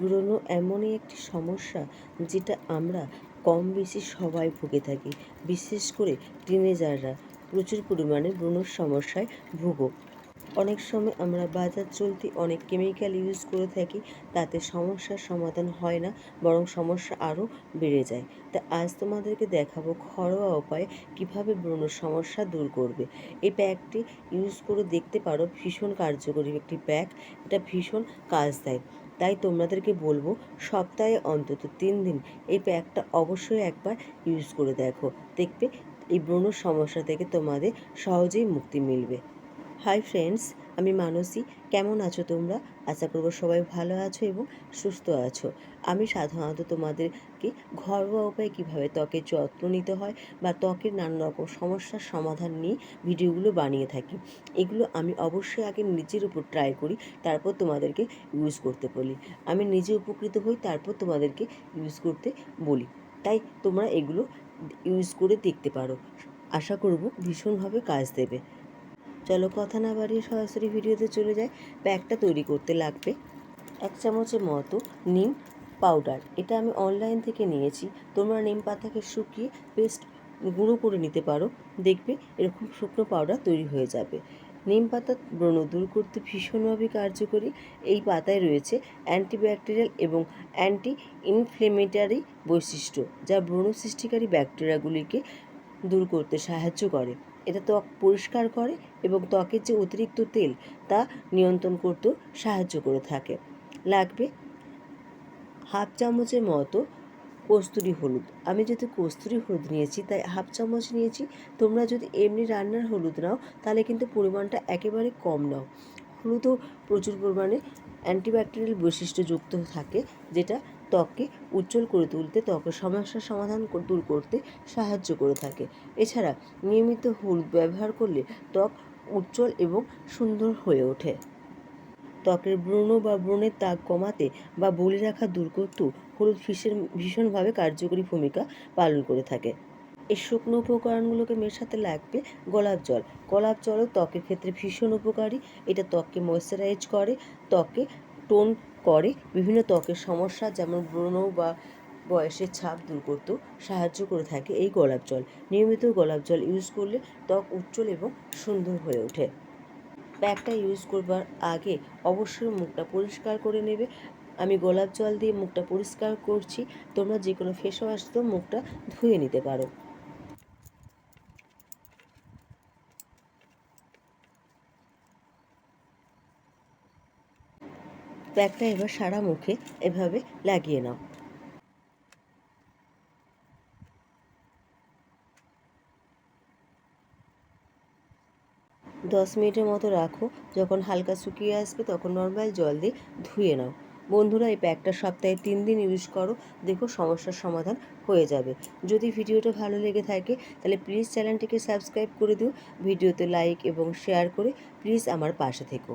ব্রণ এমনই একটি সমস্যা যেটা আমরা কম বেশি সবাই ভুগে থাকি, বিশেষ করে টিনেজাররা প্রচুর পরিমাণে ব্রণর সমস্যায় ভুগো। অনেক সময় আমরা বাজার চলতি অনেক কেমিক্যাল ইউজ করে থাকি, তাতে সমস্যার সমাধান হয় না, বরং সমস্যা আরও বেড়ে যায়। তা আজ তোমাদেরকে দেখাবো ঘরোয়া উপায়ে কীভাবে ব্রণর সমস্যা দূর করবে। এই প্যাকটি ইউজ করে দেখতে পারো, ভীষণ কার্যকরী একটি প্যাক এটা ভীষণ কাজ দেয়। তাই তোমাদেরকে বলব, সপ্তাহে অন্তত তিন দিন এই প্যাকটা অবশ্যই একবার ইউজ করে দেখো। দেখবে এই ব্রণ সমস্যা থেকে তোমাদের সহজেই মুক্তি মিলবে। হাই ফ্রেন্ডস আমি মানসী। কেমন আছো তোমরা? আশা করব সবাই ভালো আছো এবং সুস্থ আছো। আমি সাধারণত তোমাদেরকে ঘরোয়া উপায়ে কীভাবে ত্বকের যত্ন নিতে হয় বা ত্বকের নানা রকম সমস্যার সমাধান নিয়ে ভিডিওগুলো বানিয়ে থাকি, এগুলো আমি অবশ্যই আগে নিজের উপর ট্রাই করি, তারপর তোমাদেরকে ইউজ করতে বলি। আমি নিজে উপকৃত হই, তারপর তোমাদেরকে ইউজ করতে বলি। তাই তোমরা এগুলো ইউজ করে দেখতে পারো। আশা করব ভীষণভাবে কাজ দেবে। চলো কথা না বাড়িয়ে সরাসরি ভিডিওতে চলে যায় প্যাকটা তৈরি করতে লাগবে। এক চামচের মতো নিম পাউডার। এটা আমি অনলাইন থেকে নিয়েছি। তোমরা নিম পাতাকে শুকিয়ে পেস্ট গুঁড়ো করে নিতে পারো। দেখবে এরকম শুকনো পাউডার তৈরি হয়ে যাবে। নিম পাতা ব্রণ দূর করতে ভীষণভাবে কার্যকরী এই পাতায় রয়েছে অ্যান্টিব্যাকটেরিয়াল এবং অ্যান্টি ইনফ্লেমেটারি বৈশিষ্ট্য, যা ব্রণ সৃষ্টিকারী ব্যাকটেরিয়াগুলিকে দূর করতে সাহায্য করে। এটা ত্বক পরিষ্কার করে এবং ত্বকের যে অতিরিক্ত তেল, তা নিয়ন্ত্রণ করতেও সাহায্য করে থাকে। লাগবে হাফ চামচের মতো কস্তুরি হলুদ। আমি যদি কস্তুরি হলুদ নিয়েছি, তাই হাফ চামচ নিয়েছি। তোমরা যদি এমনি রান্নার হলুদ নাও, তাহলে কিন্তু পরিমাণটা একেবারে কম নাও। হলুদও প্রচুর পরিমাণে অ্যান্টিব্যাকটেরিয়াল বৈশিষ্ট্যযুক্ত থাকে, যেটা ত্বককে উজ্জ্বল করে তুলতে, ত্বকের সমস্যার সমাধান দূর করতে সাহায্য করে থাকে। এছাড়া নিয়মিত হলুদ ব্যবহার করলে ত্বক উজ্জ্বল এবং সুন্দর হয়ে ওঠে। ত্বকের ব্রণ বা ব্রণের দাগ কমাতে বা বলি রাখা দূর করতেও হলুদ ভীষণ, ভীষণভাবে কার্যকরী ভূমিকা পালন করে থাকে। এই শুকনো উপকরণগুলোকে মেশাতে লাগবে গোলাপ জল। গোলাপ জলও ত্বকের ক্ষেত্রে ভীষণ উপকারী। এটা ত্বককে ময়শ্চারাইজ করে ত্বককে টোন করে বিভিন্ন ত্বকের সমস্যা, যেমন ব্রণ বা বয়সের ছাপ দূর করতেও সাহায্য করে থাকে এই গোলাপ জল। নিয়মিত গোলাপ জল ইউজ করলে ত্বক উজ্জ্বল এবং সুন্দর হয়ে ওঠে। প্যাকটা ইউজ করবার আগে অবশ্যই মুখটা পরিষ্কার করে নেবে। আমি গোলাপ জল দিয়ে মুখটা পরিষ্কার করছি। তোমরা যে কোনো ফেস ওয়াশ দিয়েও মুখটা ধুয়ে নিতে পারো। প্যাকটা এবার সারা মুখে এভাবে লাগিয়ে নাও। দশ মিনিটের মতো রাখো, যখন হালকা শুকিয়ে আসবে তখন নর্মাল জল দিয়ে ধুয়ে নাও। বন্ধুরা, এই প্যাকটা সপ্তাহে তিন দিন ইউজ করো, দেখো সমস্যার সমাধান হয়ে যাবে। যদি ভিডিওটা ভালো লেগে থাকে, তাহলে প্লিজ চ্যানেলটিকে সাবস্ক্রাইব করে দিও, ভিডিওতে লাইক এবং শেয়ার করে প্লিজ আমার পাশে থেকো।